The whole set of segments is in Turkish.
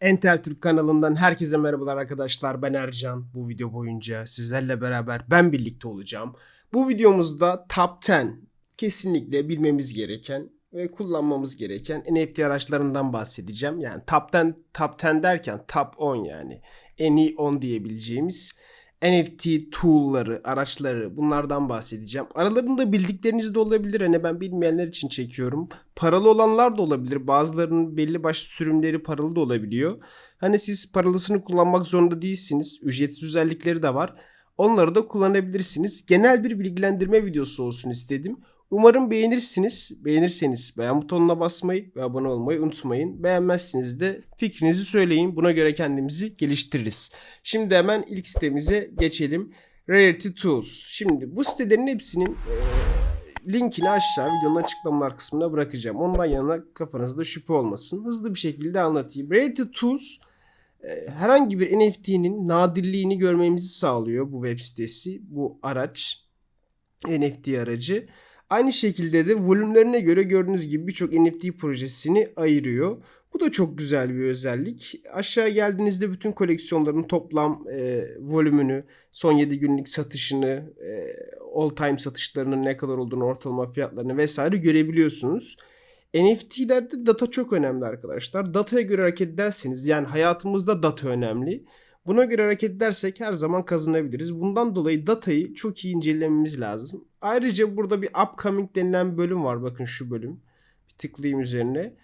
Entel Türk kanalından herkese merhabalar arkadaşlar. Ben Ercan. Bu video boyunca sizlerle beraber ben birlikte olacağım. Bu videomuzda Top 10 kesinlikle bilmemiz gereken ve kullanmamız gereken NFT araçlarından bahsedeceğim. Yani Top 10, Top 10 derken Top 10 yani. En iyi 10 diyebileceğimiz NFT tool'ları, araçları bunlardan bahsedeceğim. Aralarında bildikleriniz de olabilir. Hani ben bilmeyenler için çekiyorum. Paralı olanlar da olabilir. Bazılarının belli başlı sürümleri paralı da olabiliyor. Hani siz paralısını kullanmak zorunda değilsiniz. Ücretsiz özellikleri de var. Onları da kullanabilirsiniz. Genel bir bilgilendirme videosu olsun istedim. Umarım beğenirsiniz. Beğenirseniz beğen butonuna basmayı ve abone olmayı unutmayın. Beğenmezseniz de fikrinizi söyleyin. Buna göre kendimizi geliştiririz. Şimdi hemen ilk sitemize geçelim. Rarity Tools. Şimdi bu sitelerin hepsinin e, linkini aşağı videonun açıklamalar kısmına bırakacağım. Ondan yanına kafanızda şüphe olmasın. Hızlı bir şekilde anlatayım. Rarity Tools e, herhangi bir NFT'nin nadirliğini görmemizi sağlıyor bu web sitesi, bu araç, NFT aracı. Aynı şekilde de volümlerine göre gördüğünüz gibi birçok NFT projesini ayırıyor. Bu da çok güzel bir özellik. Aşağı geldiğinizde bütün koleksiyonların toplam e, volümünü, son 7 günlük satışını, e, all time satışlarının ne kadar olduğunu, ortalama fiyatlarını vesaire görebiliyorsunuz. NFT'lerde data çok önemli arkadaşlar. Dataya göre hareket ederseniz yani hayatımızda data önemli. Buna göre hareket edersek her zaman kazanabiliriz. Bundan dolayı datayı çok iyi incelememiz lazım. Ayrıca burada bir upcoming denilen bölüm var. Bakın şu bölüm. Bir tıklayayım üzerine.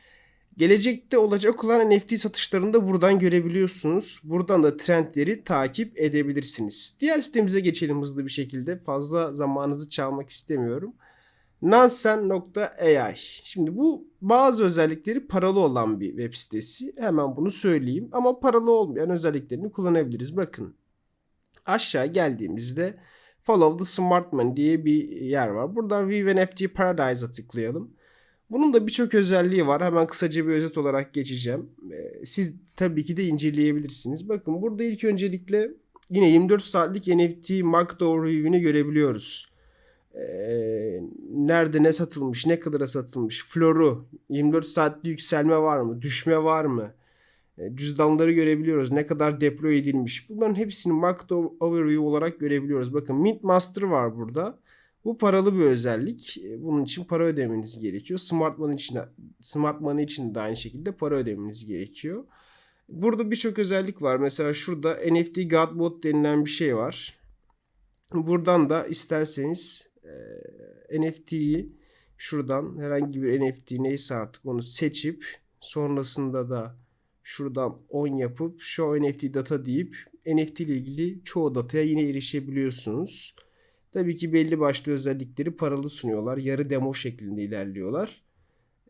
Gelecekte olacak olan NFT satışlarını da buradan görebiliyorsunuz. Buradan da trendleri takip edebilirsiniz. Diğer sitemize geçelim hızlı bir şekilde. Fazla zamanınızı çalmak istemiyorum. Nansen.ai Şimdi bu bazı özellikleri paralı olan bir web sitesi. Hemen bunu söyleyeyim. Ama paralı olmayan özelliklerini kullanabiliriz. Bakın aşağı geldiğimizde Follow the Smart Money diye bir yer var. Buradan Vive NFT Paradise'a tıklayalım. Bunun da birçok özelliği var. Hemen kısaca bir özet olarak geçeceğim. Ee, Siz tabii ki de inceleyebilirsiniz. Bakın burada ilk öncelikle yine 24 saatlik NFT Market Overview'ini görebiliyoruz. Ee, nerede ne satılmış, ne kadara satılmış, floru, 24 saatli yükselme var mı, düşme var mı, E, cüzdanları görebiliyoruz, ne kadar deploy edilmiş. Bunların hepsini market overview olarak görebiliyoruz. Bakın Mint Master var burada. Bu paralı bir özellik. E, Bunun için para ödemeniz gerekiyor. Smart Money için, Smart Money için de aynı şekilde para ödemeniz gerekiyor. Burada birçok özellik var. Mesela şurada NFT Godbot denilen bir şey var. Buradan da isterseniz e, NFT'yi şuradan herhangi bir NFT neyse artık onu seçip sonrasında da şuradan 10 yapıp show NFT data deyip NFT ile ilgili çoğu dataya yine erişebiliyorsunuz. Tabii ki belli başlı özellikleri paralı sunuyorlar. Yarı demo şeklinde ilerliyorlar.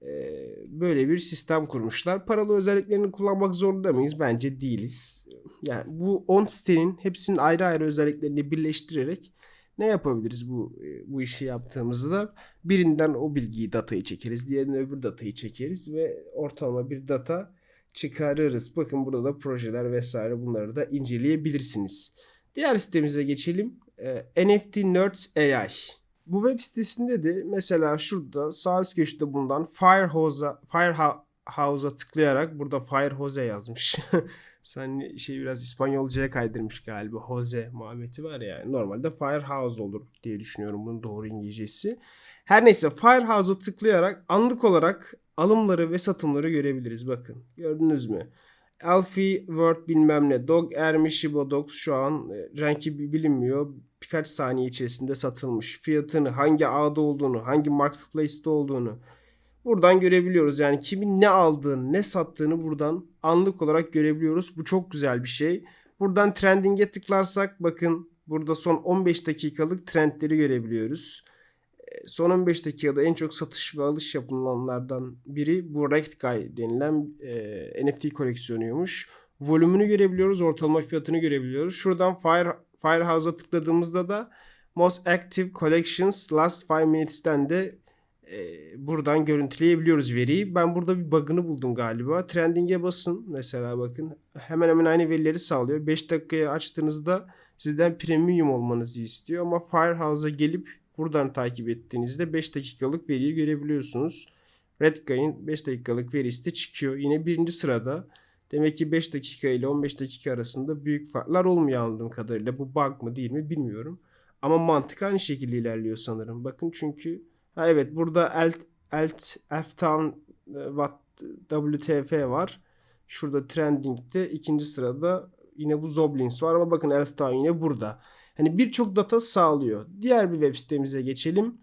Ee, böyle bir sistem kurmuşlar. Paralı özelliklerini kullanmak zorunda mıyız? Bence değiliz. Yani bu 10 sitenin hepsinin ayrı ayrı özelliklerini birleştirerek ne yapabiliriz bu e, bu işi yaptığımızda? Birinden o bilgiyi datayı çekeriz, diğerinden öbür datayı çekeriz ve ortalama bir data çıkarırız. Bakın burada da projeler vesaire bunları da inceleyebilirsiniz. Diğer sitemize geçelim. Ee, NFT Nerds AI. Bu web sitesinde de mesela şurada sağ üst köşede bulunan Firehouse'a Firehouse'a tıklayarak burada Firehose yazmış. Sen şey biraz İspanyolcaya kaydırmış galiba. Jose muhabbeti var ya. Normalde Firehouse olur diye düşünüyorum bunun doğru İngilizcesi. Her neyse Firehouse'a tıklayarak anlık olarak alımları ve satımları görebiliriz. Bakın gördünüz mü? Alfie Word bilmem ne. Dog Ermi Shiba Dogs şu an e, renki bilinmiyor. Birkaç saniye içerisinde satılmış. Fiyatını, hangi ağda olduğunu, hangi marketplace'te olduğunu buradan görebiliyoruz. Yani kimin ne aldığını, ne sattığını buradan anlık olarak görebiliyoruz. Bu çok güzel bir şey. Buradan trending'e tıklarsak bakın burada son 15 dakikalık trendleri görebiliyoruz. E, Son 15 dakikada en çok satış ve alış yapılanlardan biri bu Rect Guy denilen e, NFT koleksiyonuymuş. Volümünü görebiliyoruz, ortalama fiyatını görebiliyoruz. Şuradan Fire, Firehouse'a tıkladığımızda da Most Active Collections Last 5 Minutes'ten de buradan görüntüleyebiliyoruz veriyi. Ben burada bir bug'ını buldum galiba. Trending'e basın mesela bakın. Hemen hemen aynı verileri sağlıyor. 5 dakikaya açtığınızda sizden premium olmanızı istiyor. Ama Firehouse'a gelip buradan takip ettiğinizde 5 dakikalık veriyi görebiliyorsunuz. Redguy'in 5 dakikalık verisi de çıkıyor. Yine birinci sırada Demek ki 5 dakika ile 15 dakika arasında büyük farklar olmuyor anladığım kadarıyla. Bu bug mı değil mi bilmiyorum. Ama mantık aynı şekilde ilerliyor sanırım. Bakın çünkü ha evet burada Alt Alt F-Town e, WTF var. Şurada trending'de ikinci sırada yine bu Zoblins var ama bakın Elftown yine burada. Hani birçok data sağlıyor. Diğer bir web sitemize geçelim.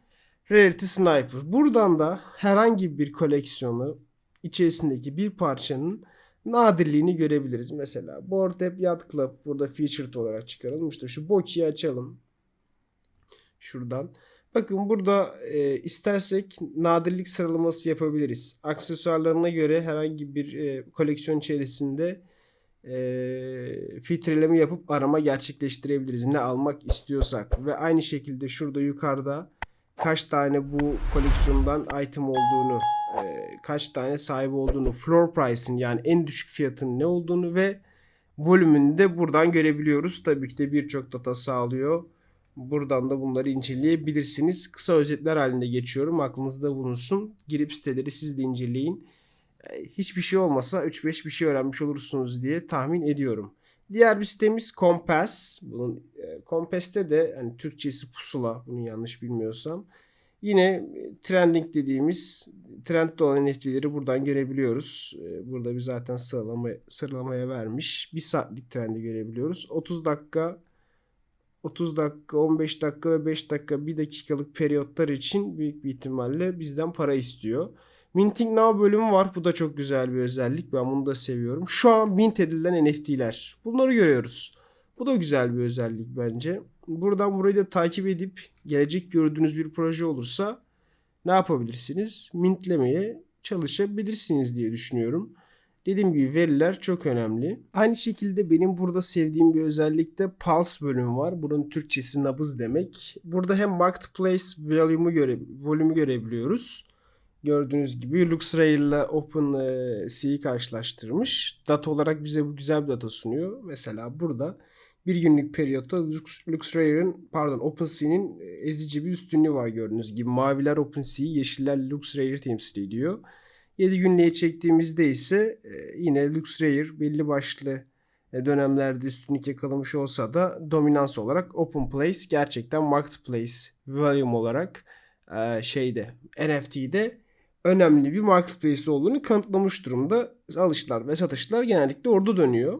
Rarity Sniper. Buradan da herhangi bir koleksiyonu içerisindeki bir parçanın nadirliğini görebiliriz. Mesela Bored Ape Yacht Club burada featured olarak çıkaralım. İşte şu Boki'yi açalım. Şuradan. Bakın burada e, istersek nadirlik sıralaması yapabiliriz. Aksesuarlarına göre herhangi bir e, koleksiyon içerisinde e, filtreleme yapıp arama gerçekleştirebiliriz. Ne almak istiyorsak. Ve aynı şekilde şurada yukarıda kaç tane bu koleksiyondan item olduğunu, e, kaç tane sahibi olduğunu, floor price'in yani en düşük fiyatın ne olduğunu ve volümünü de buradan görebiliyoruz. Tabii ki de birçok data sağlıyor. Buradan da bunları inceleyebilirsiniz. Kısa özetler halinde geçiyorum. Aklınızda bulunsun. Girip siteleri siz de inceleyin. E, Hiçbir şey olmasa 3-5 bir şey öğrenmiş olursunuz diye tahmin ediyorum. Diğer bir sitemiz Compass. Bunun e, Compass'te de hani Türkçesi pusula bunu yanlış bilmiyorsam. Yine e, trending dediğimiz trendde olan NFT'leri buradan görebiliyoruz. Burada bir zaten sıralama, sıralamaya vermiş. Bir saatlik trendi görebiliyoruz. 30 dakika 30 dakika, 15 dakika ve 5 dakika 1 dakikalık periyotlar için büyük bir ihtimalle bizden para istiyor. Minting Now bölümü var. Bu da çok güzel bir özellik. Ben bunu da seviyorum. Şu an mint edilen NFT'ler. Bunları görüyoruz. Bu da güzel bir özellik bence. Buradan burayı da takip edip gelecek gördüğünüz bir proje olursa ne yapabilirsiniz? Mintlemeye çalışabilirsiniz diye düşünüyorum. Dediğim gibi veriler çok önemli. Aynı şekilde benim burada sevdiğim bir özellik de Pulse bölümü var. Bunun Türkçesi nabız demek. Burada hem Marketplace volume'u göre, volümü görebiliyoruz. Gördüğünüz gibi LuxRare ile OpenSea'yi karşılaştırmış. Data olarak bize bu güzel bir data sunuyor. Mesela burada bir günlük periyotta Lux- LuxRare'ın pardon OpenSea'nin ezici bir üstünlüğü var gördüğünüz gibi. Maviler OpenSea'yi, yeşiller LuxRare'i temsil ediyor. 7 günlüğe çektiğimizde ise e, yine LuxRare belli başlı e, dönemlerde üstünlük yakalamış olsa da dominans olarak OpenPlace gerçekten Marketplace volume olarak e, şeyde NFT'de önemli bir marketplace olduğunu kanıtlamış durumda. Alışlar ve satışlar genellikle orada dönüyor.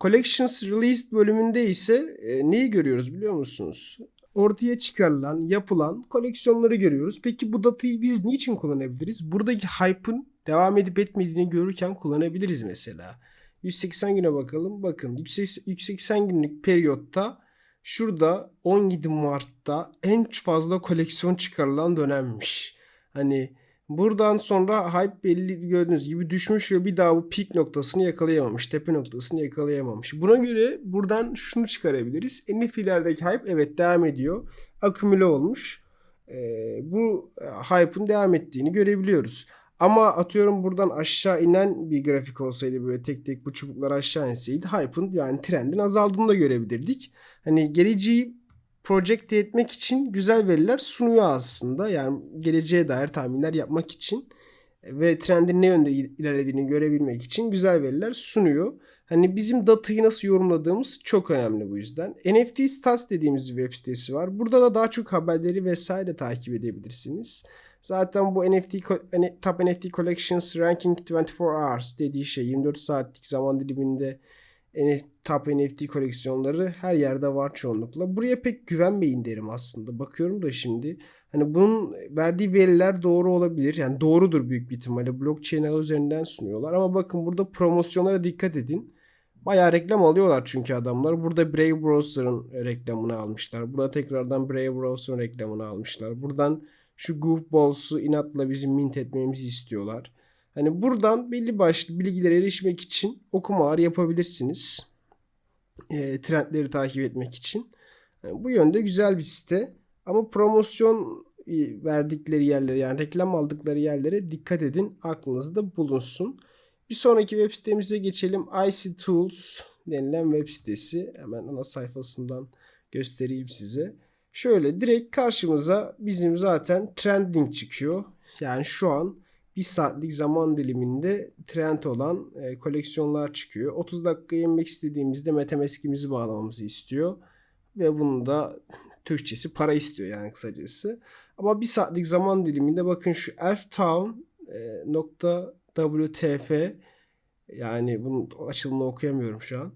Collections Released bölümünde ise e, neyi görüyoruz biliyor musunuz? Ortaya çıkarılan, yapılan koleksiyonları görüyoruz. Peki bu datayı biz niçin kullanabiliriz? Buradaki hype'ın devam edip etmediğini görürken kullanabiliriz mesela. 180 güne bakalım. Bakın 180 günlük periyotta şurada 17 Mart'ta en fazla koleksiyon çıkarılan dönemmiş. Hani buradan sonra hype belli gördüğünüz gibi düşmüş ve bir daha bu peak noktasını yakalayamamış. Tepe noktasını yakalayamamış. Buna göre buradan şunu çıkarabiliriz. NFT'lerdeki hype evet devam ediyor. Akümüle olmuş. Ee, bu e, hype'ın devam ettiğini görebiliyoruz. Ama atıyorum buradan aşağı inen bir grafik olsaydı böyle tek tek bu çubuklar aşağı inseydi hype'ın yani trendin azaldığını da görebilirdik. Hani geleceği project etmek için güzel veriler sunuyor aslında. Yani geleceğe dair tahminler yapmak için ve trendin ne yönde ilerlediğini görebilmek için güzel veriler sunuyor. Hani bizim datayı nasıl yorumladığımız çok önemli bu yüzden. NFT Stats dediğimiz bir web sitesi var. Burada da daha çok haberleri vesaire takip edebilirsiniz. Zaten bu NFT Top NFT Collections Ranking 24 Hours dediği şey 24 saatlik zaman diliminde top NFT koleksiyonları her yerde var çoğunlukla. Buraya pek güvenmeyin derim aslında. Bakıyorum da şimdi hani bunun verdiği veriler doğru olabilir. Yani doğrudur büyük bir ihtimalle. Blockchain üzerinden sunuyorlar. Ama bakın burada promosyonlara dikkat edin. Bayağı reklam alıyorlar çünkü adamlar. Burada Brave Browser'ın reklamını almışlar. Burada tekrardan Brave Browser'ın reklamını almışlar. Buradan şu goofballs'u inatla bizim mint etmemizi istiyorlar. Hani buradan belli başlı bilgilere erişmek için okumalar yapabilirsiniz. E, trendleri takip etmek için. Yani bu yönde güzel bir site. Ama promosyon e, verdikleri yerlere yani reklam aldıkları yerlere dikkat edin. Aklınızda bulunsun. Bir sonraki web sitemize geçelim. IC Tools denilen web sitesi. Hemen ana sayfasından göstereyim size. Şöyle direkt karşımıza bizim zaten trending çıkıyor. Yani şu an bir saatlik zaman diliminde trend olan e, koleksiyonlar çıkıyor. 30 dakika inmek istediğimizde Metamask'imizi bağlamamızı istiyor. Ve bunu da Türkçesi para istiyor yani kısacası. Ama bir saatlik zaman diliminde bakın şu elftown e, yani bunun açılımını okuyamıyorum şu an.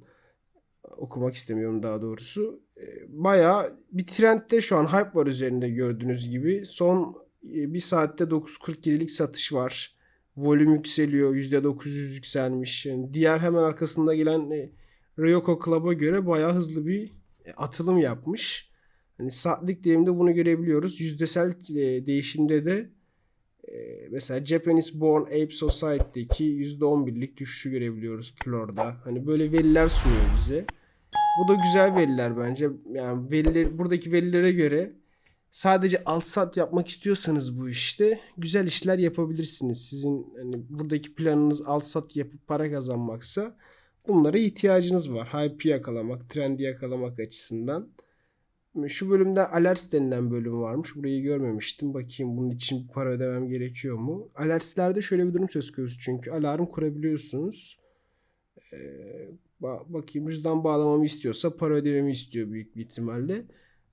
Okumak istemiyorum daha doğrusu. E, bayağı bir trendde şu an hype var üzerinde gördüğünüz gibi. Son bir saatte 9.47'lik satış var. Volüm yükseliyor. %900 yükselmiş. Yani diğer hemen arkasında gelen e, Ryoko Club'a göre bayağı hızlı bir e, atılım yapmış. Hani saatlik dilimde bunu görebiliyoruz. Yüzdesel e, değişimde de e, mesela Japanese Born Ape Society'deki %11'lik düşüşü görebiliyoruz Flor'da. Hani böyle veriler sunuyor bize. Bu da güzel veriler bence. Yani veriler, buradaki verilere göre sadece al sat yapmak istiyorsanız bu işte güzel işler yapabilirsiniz. Sizin hani buradaki planınız al sat yapıp para kazanmaksa bunlara ihtiyacınız var. Hype yakalamak, trendi yakalamak açısından. Şu bölümde alerts denilen bölüm varmış. Burayı görmemiştim. Bakayım bunun için para ödemem gerekiyor mu? Alertslerde şöyle bir durum söz konusu çünkü alarm kurabiliyorsunuz. Ee, bakayım cüzdan bağlamamı istiyorsa para ödememi istiyor büyük bir ihtimalle.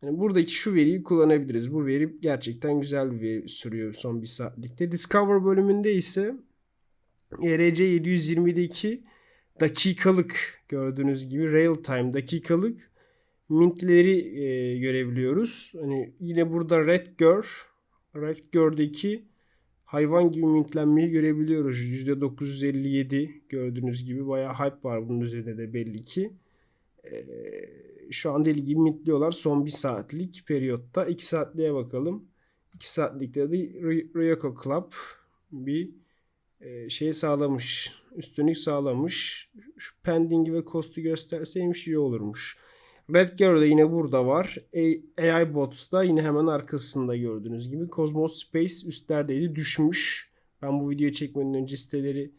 Yani buradaki şu veriyi kullanabiliriz. Bu veri gerçekten güzel bir veri sürüyor son bir saatlikte. Discover bölümünde ise ERC 720'deki dakikalık gördüğünüz gibi real time dakikalık mintleri e, görebiliyoruz. Hani yine burada Red Girl, Red Girl'deki hayvan gibi mintlenmeyi görebiliyoruz. %957 gördüğünüz gibi bayağı hype var bunun üzerinde de belli ki. E, şu an deli gibi mintliyorlar son bir saatlik periyotta. 2 saatliğe bakalım. 2 saatlikte de Ryoko Club bir şey sağlamış. Üstünlük sağlamış. Şu pending ve costu gösterseymiş iyi olurmuş. Red Girl de yine burada var. AI Bots da yine hemen arkasında gördüğünüz gibi. Cosmos Space üstlerdeydi düşmüş. Ben bu videoyu çekmeden önce siteleri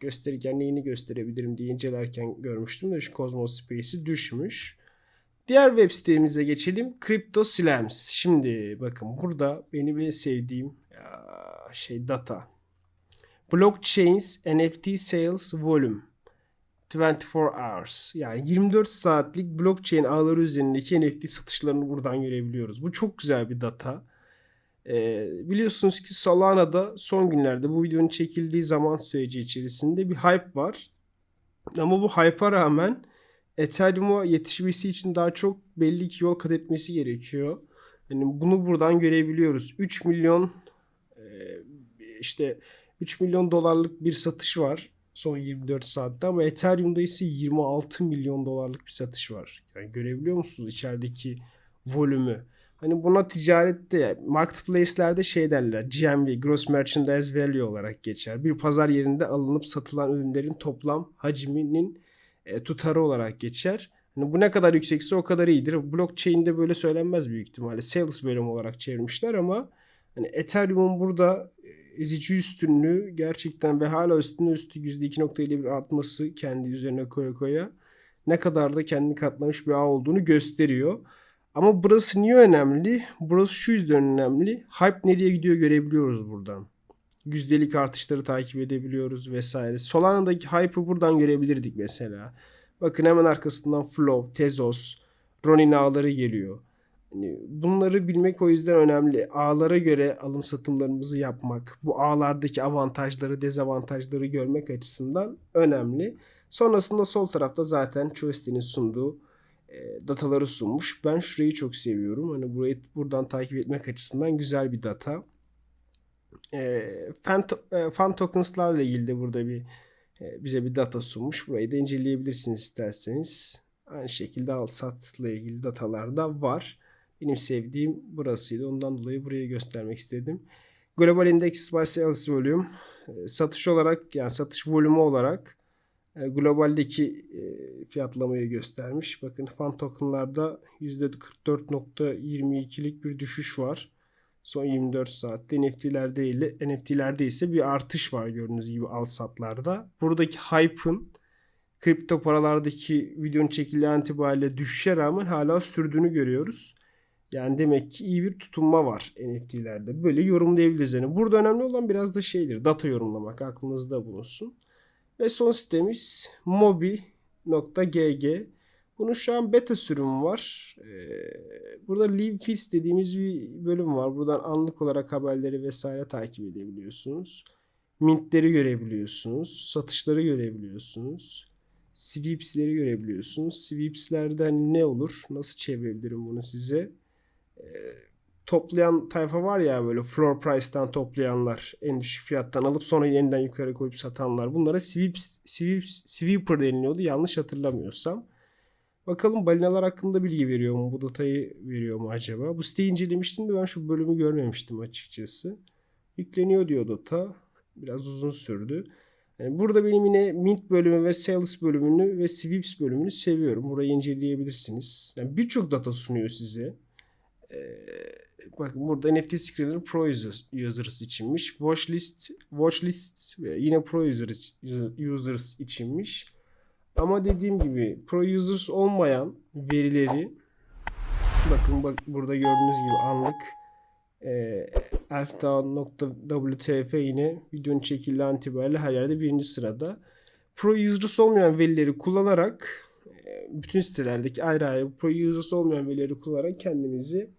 gösterirken neyini gösterebilirim diye incelerken görmüştüm de şu Cosmos Space'i düşmüş. Diğer web sitemize geçelim. Crypto Slams. Şimdi bakın burada benim en sevdiğim şey data. Blockchains NFT Sales Volume. 24 hours yani 24 saatlik blockchain ağları üzerindeki NFT satışlarını buradan görebiliyoruz. Bu çok güzel bir data. Ee, biliyorsunuz ki Solana'da son günlerde bu videonun çekildiği zaman süreci içerisinde bir hype var. Ama bu hype'a rağmen Ethereum'a yetişmesi için daha çok belli ki yol kat etmesi gerekiyor. Yani bunu buradan görebiliyoruz. 3 milyon e, işte 3 milyon dolarlık bir satış var son 24 saatte ama Ethereum'da ise 26 milyon dolarlık bir satış var. Yani görebiliyor musunuz içerideki volümü? Hani buna ticarette marketplace'lerde şey derler GMV Gross Merchandise Value olarak geçer. Bir pazar yerinde alınıp satılan ürünlerin toplam hacminin e, tutarı olarak geçer. Hani bu ne kadar yüksekse o kadar iyidir. Blockchain'de böyle söylenmez büyük ihtimalle. Sales bölüm olarak çevirmişler ama hani Ethereum'un burada ezici üstünlüğü gerçekten ve hala üstüne üstü %2.51 artması kendi üzerine koya koya ne kadar da kendini katlamış bir ağ olduğunu gösteriyor. Ama burası niye önemli? Burası şu yüzden önemli. Hype nereye gidiyor görebiliyoruz buradan. Yüzdelik artışları takip edebiliyoruz vesaire. Solana'daki hype'ı buradan görebilirdik mesela. Bakın hemen arkasından Flow, Tezos, Ronin ağları geliyor. Hani bunları bilmek o yüzden önemli. Ağlara göre alım satımlarımızı yapmak, bu ağlardaki avantajları, dezavantajları görmek açısından önemli. Sonrasında sol tarafta zaten Choice'nin sunduğu e, dataları sunmuş. Ben şurayı çok seviyorum. Hani burayı buradan takip etmek açısından güzel bir data. E, fan, e, fan tokens'larla ilgili de burada bir e, bize bir data sunmuş. Burayı da inceleyebilirsiniz isterseniz. Aynı şekilde al satla ilgili datalar da var. Benim sevdiğim burasıydı. Ondan dolayı burayı göstermek istedim. Global Index by Sales Volume e, satış olarak yani satış volümü olarak e, globaldeki e, fiyatlamayı göstermiş. Bakın fan tokenlarda %44.22'lik bir düşüş var. Son 24 saatte NFT'lerde ile NFT'lerde ise bir artış var gördüğünüz gibi al satlarda. Buradaki hype'ın kripto paralardaki videonun çekildiği itibariyle düşüşe rağmen hala sürdüğünü görüyoruz. Yani demek ki iyi bir tutunma var NFT'lerde. Böyle yorumlayabiliriz. Yani burada önemli olan biraz da şeydir. Data yorumlamak aklınızda bulunsun. Ve son sitemiz mobi.gg. Bunun şu an beta sürümü var. Ee, burada Live Feeds dediğimiz bir bölüm var. Buradan anlık olarak haberleri vesaire takip edebiliyorsunuz. Mintleri görebiliyorsunuz. Satışları görebiliyorsunuz. Sweeps'leri görebiliyorsunuz. Sweeps'lerden ne olur? Nasıl çevirebilirim bunu size? Ee, toplayan tayfa var ya böyle floor price'tan toplayanlar. En düşük fiyattan alıp sonra yeniden yukarı koyup satanlar. Bunlara sweeps, sweeps, sweeper deniliyordu yanlış hatırlamıyorsam. Bakalım balinalar hakkında bilgi veriyor mu? Bu datayı veriyor mu acaba? Bu siteyi incelemiştim de ben şu bölümü görmemiştim açıkçası. Yükleniyor diyor data. Biraz uzun sürdü. Yani burada benim yine Mint bölümü ve Sales bölümünü ve Sweeps bölümünü seviyorum. Burayı inceleyebilirsiniz. Yani birçok data sunuyor size. Ee, bakın burada NFT Screener Pro users, içinmiş. Watchlist, watchlist yine Pro users, users içinmiş. Ama dediğim gibi Pro users olmayan verileri bakın bak burada gördüğünüz gibi anlık e, elfdown.wtf yine videonun çekildiği itibariyle her yerde birinci sırada. Pro users olmayan verileri kullanarak e, bütün sitelerdeki ayrı ayrı pro users olmayan verileri kullanarak kendimizi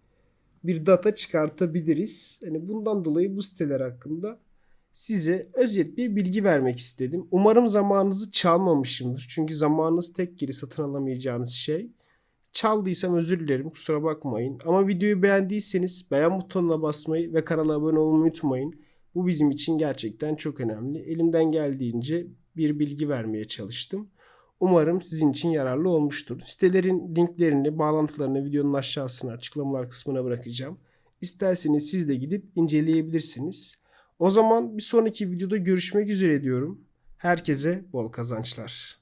bir data çıkartabiliriz. Yani bundan dolayı bu siteler hakkında size özet bir bilgi vermek istedim. Umarım zamanınızı çalmamışımdır. Çünkü zamanınız tek geri satın alamayacağınız şey. Çaldıysam özür dilerim kusura bakmayın. Ama videoyu beğendiyseniz beğen butonuna basmayı ve kanala abone olmayı unutmayın. Bu bizim için gerçekten çok önemli. Elimden geldiğince bir bilgi vermeye çalıştım. Umarım sizin için yararlı olmuştur. Sitelerin linklerini, bağlantılarını videonun aşağısına açıklamalar kısmına bırakacağım. İsterseniz siz de gidip inceleyebilirsiniz. O zaman bir sonraki videoda görüşmek üzere diyorum. Herkese bol kazançlar.